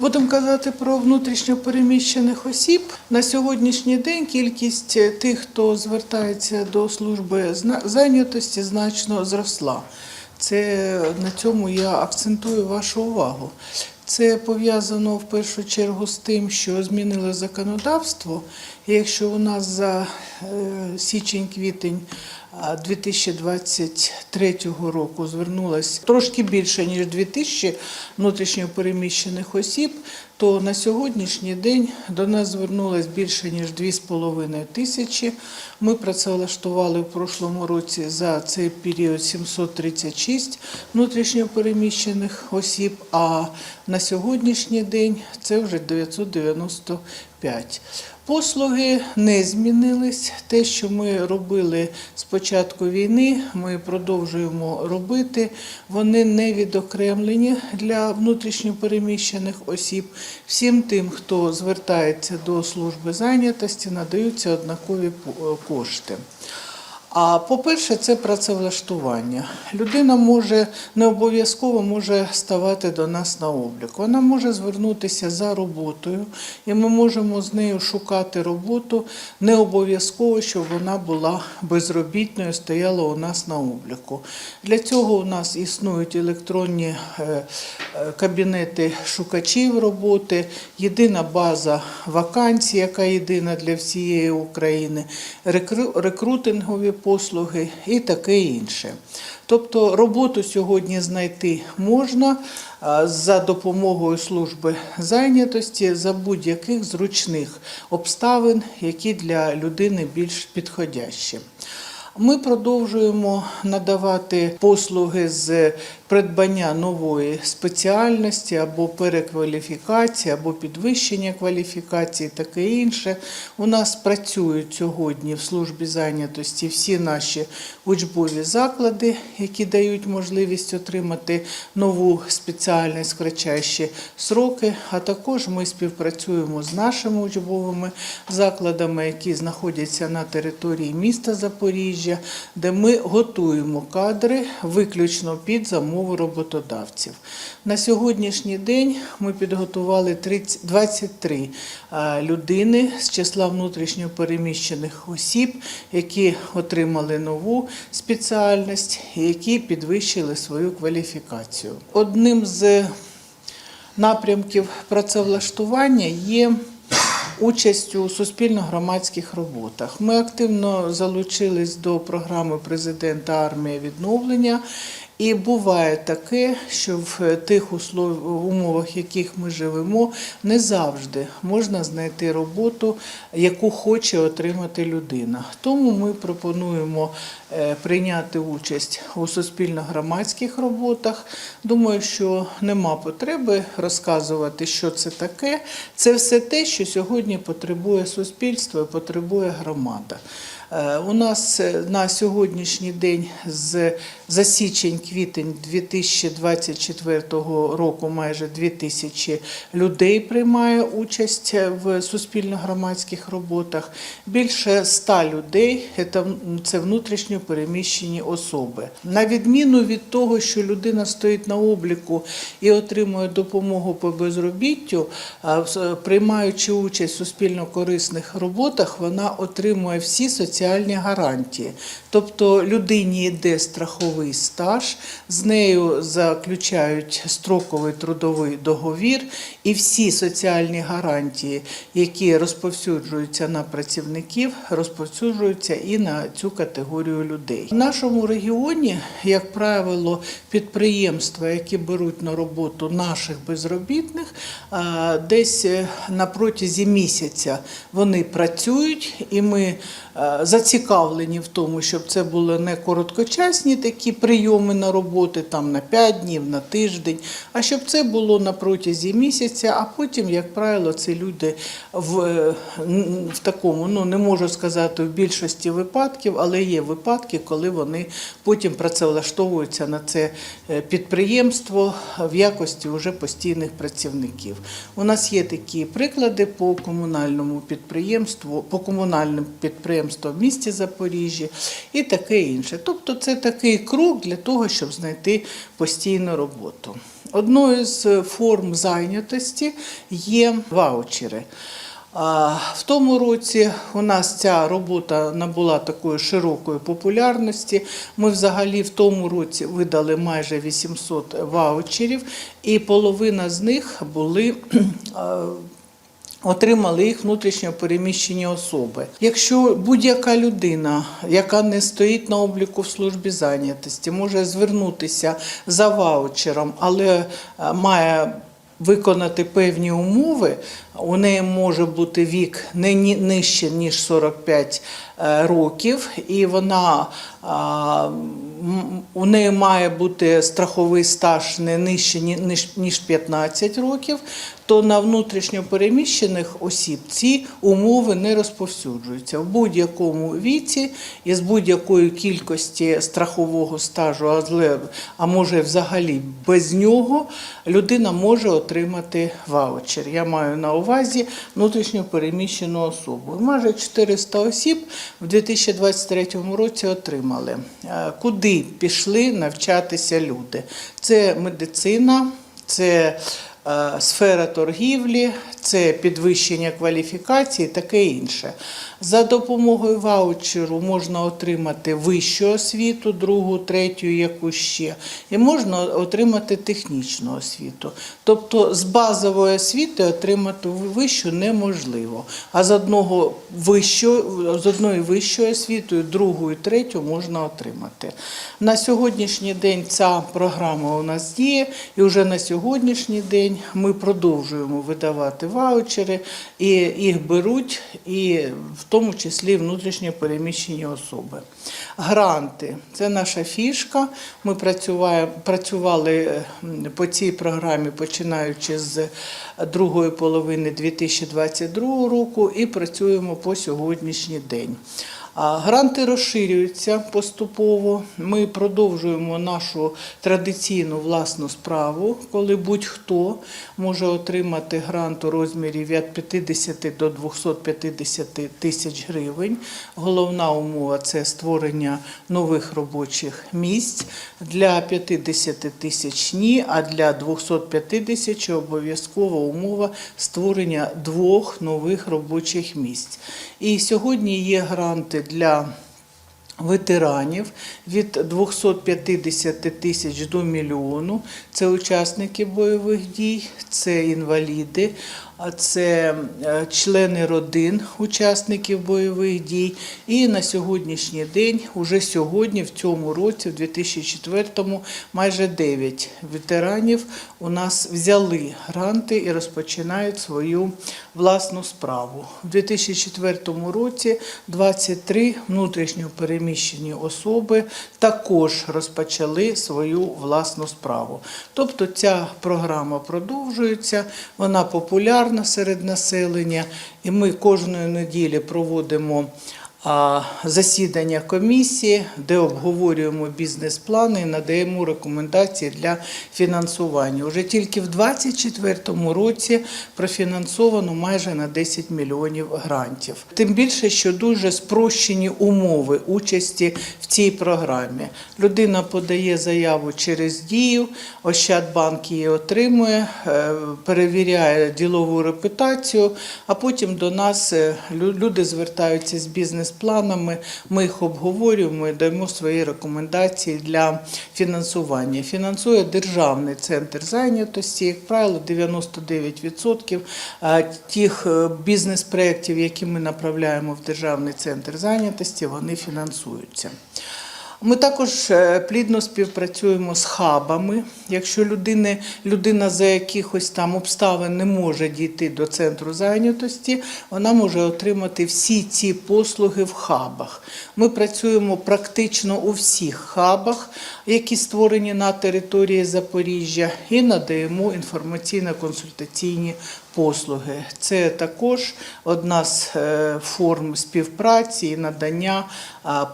Будемо казати про внутрішньо переміщених осіб. На сьогоднішній день кількість е, тих, хто звертається до служби зайнятості, значно зросла. Це на цьому я акцентую вашу увагу. Це пов'язано в першу чергу з тим, що змінили законодавство. Якщо у нас за е, січень-квітень 2023 року звернулось трошки більше ніж 2000 внутрішньо переміщених осіб, то на сьогоднішній день до нас звернулось більше ніж 2,5 тисячі. Ми працевлаштували в прошлому році за цей період 736 внутрішньо переміщених осіб, а на сьогоднішній день це вже 995. Послуги не змінились. Те, що ми робили з початку війни, ми продовжуємо робити. Вони не відокремлені для внутрішньопереміщених осіб. Всім тим, хто звертається до служби зайнятості, надаються однакові кошти. А по-перше, це працевлаштування. Людина може не обов'язково може ставати до нас на облік. Вона може звернутися за роботою, і ми можемо з нею шукати роботу. Не обов'язково, щоб вона була безробітною, стояла у нас на обліку. Для цього у нас існують електронні е, е, кабінети шукачів роботи, єдина база вакансій, яка єдина для всієї України, рекру- рекрутингові послуги і таке інше. Тобто роботу сьогодні знайти можна за допомогою служби зайнятості за будь-яких зручних обставин, які для людини більш підходящі. Ми продовжуємо надавати послуги з придбання нової спеціальності або перекваліфікації, або підвищення кваліфікації, таке інше. У нас працюють сьогодні в службі зайнятості всі наші учбові заклади, які дають можливість отримати нову спеціальність в кратчайші сроки. А також ми співпрацюємо з нашими учбовими закладами, які знаходяться на території міста Запоріжжя, де ми готуємо кадри виключно під замову роботодавців. На сьогоднішній день ми підготували 30 23 людини з числа внутрішньо переміщених осіб, які отримали нову спеціальність і які підвищили свою кваліфікацію. Одним з напрямків працевлаштування є участь у суспільно-громадських роботах. Ми активно залучились до програми президента Армія відновлення. І буває таке, що в тих умовах, в яких ми живемо, не завжди можна знайти роботу, яку хоче отримати людина. Тому ми пропонуємо е, прийняти участь у суспільно-громадських роботах. Думаю, що нема потреби розказувати, що це таке. Це все те, що сьогодні потребує суспільство і потребує громада. Е, У нас е, на сьогоднішній день з за січень-квітень 2024 року майже 2000 людей приймає участь в суспільно-громадських роботах. Більше 100 людей це внутрішньо переміщені особи. На відміну від того, що людина стоїть на обліку і отримує допомогу по безробіттю, приймаючи участь в суспільно-корисних роботах, вона отримує всі соціальні гарантії. Тобто людині йде страховий стаж, з нею заключають строковий трудовий договір, і всі соціальні гарантії, які розповсюджуються на працівників, розповсюджуються і на цю категорію людей. В нашому регіоні, як правило, підприємства, які беруть на роботу наших безробітних, десь е, на протязі місяця вони працюють, і ми е, зацікавлені в тому, щоб це були не короткочасні такі прийоми на роботи, там на 5 днів, на тиждень, а щоб це було на протязі місяця, а потім, як правило, це люди в, е, в такому, ну не можу сказати в більшості випадків, але є випадки, коли вони потім працевлаштовуються на це е, підприємство в якості вже постійних працівників. У нас є такі приклади по комунальному підприємству, по комунальним підприємствам місті Запоріжжя і таке інше. Тобто це такий крок для того, щоб знайти постійну роботу. Одною з форм зайнятості є ваучери. В тому році у нас ця робота набула такої широкої популярності. Ми взагалі в тому році видали майже 800 ваучерів, і половина з них були Отримали їх внутрішньо переміщені особи. Якщо будь-яка людина, яка не стоїть на обліку в службі зайнятості, може звернутися за ваучером, але е, має виконати певні умови, у неї може бути вік не нижче ніж 45 е, років, і вона у неї має бути страховий стаж не нижче ніж 15 років, то на внутрішньо переміщених осіб ці умови не розповсюджуються в будь-якому віці і з будь-якої кількості страхового стажу, а може взагалі без нього, людина може отримати ваучер. Я маю на увазі внутрішньо переміщену особу. Майже 400 осіб в 2023 році отримали. Е, Куди пішли навчатися люди? Це медицина, це сфера торгівлі, це підвищення кваліфікації, таке інше. За допомогою ваучеру можна отримати вищу освіту, другу, третю, яку ще, і можна отримати технічну освіту. Тобто з базової освіти отримати вищу неможливо. А з одного вищого, з одної вищої освітою, другу і третю можна отримати. На сьогоднішній день ця програма у нас діє, і вже на сьогоднішній день ми продовжуємо видавати ваучери, і їх беруть, і в тому числі внутрішньо переміщені особи. Гранти це наша фішка. Ми працювали е, по цій програмі, починаючи з другої половини 2022 року, і працюємо по сьогоднішній день. Гранти розширюються поступово. Ми продовжуємо нашу традиційну власну справу, коли будь-хто може отримати грант у розмірі від 50 до 250 тисяч гривень. Головна умова це створення нових робочих місць. Для 50 тисяч ні, а для 250 обов'язкова умова створення двох нових робочих місць. І сьогодні є гранти для ветеранів від 250 тисяч до мільйону. Це учасники бойових дій, це інваліди, а це е, члени родин учасників бойових дій. І на сьогоднішній день, уже сьогодні, в цьому році, в 2004-му, майже 9 ветеранів у нас взяли гранти і розпочинають свою власну справу. У 2004 році 23 внутрішньо переміщені особи також розпочали свою власну справу. Тобто ця програма продовжується, вона популярна серед населення, і ми кожної неділі проводимо. Засідання комісії, де обговорюємо бізнес-плани і надаємо рекомендації для фінансування. Уже тільки в 2024 році профінансовано майже на 10 мільйонів грантів. Тим більше, що дуже спрощені умови участі в цій програмі. Людина подає заяву через дію, Ощадбанк її отримує, е, перевіряє ділову репутацію, а потім до нас е, люди звертаються з бізнес-планами. Ми їх обговорюємо і даємо свої рекомендації для фінансування. Фінансує Державний центр зайнятості, як правило, 99% е, тих е, бізнес-проєктів, які ми направляємо в Державний центр зайнятості, вони фінансуються. Ми також е, плідно співпрацюємо з хабами. Якщо людини, людина за якихось там обставин не може дійти до центру зайнятості, вона може отримати всі ці послуги в хабах. Ми працюємо практично у всіх хабах, які створені на території Запоріжжя, і надаємо інформаційно-консультаційні послуги. Це також одна з е, форм співпраці і надання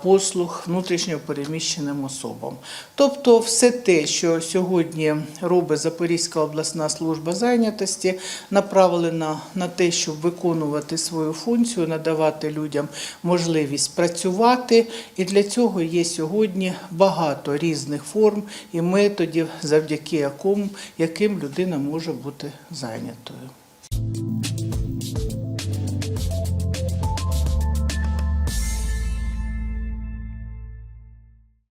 послуг внутрішньо переміщеним особам. Тобто, все те, що сьогодні робить Запорізька обласна служба зайнятості, направлена на те, щоб виконувати свою функцію, надавати людям можливість працювати. І для цього є сьогодні багато різних форм і методів, завдяки якому, яким людина може бути зайнятою.